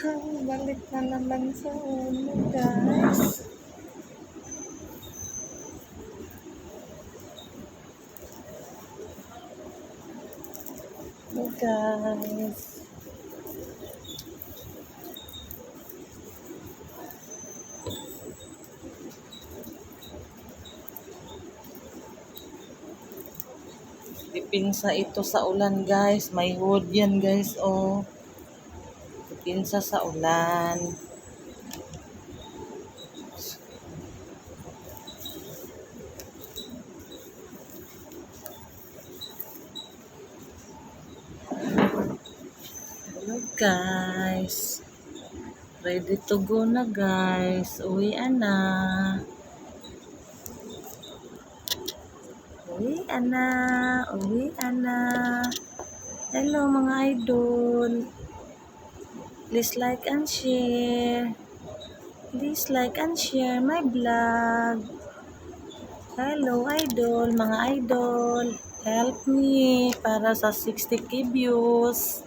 balik na naman sa ulo, guys. Hey, guys. Dipinsa ito sa ulan, guys. May hood yan, guys, oh. Dipinsa sa ulan. Hello, guys. Ready to go na, guys. Uwian na. Uwian na. Uwian na. Hello, mga idol. Please like and share. Please like and share my vlog. Hello, idol. Mga idol. Help me para sa 60k views.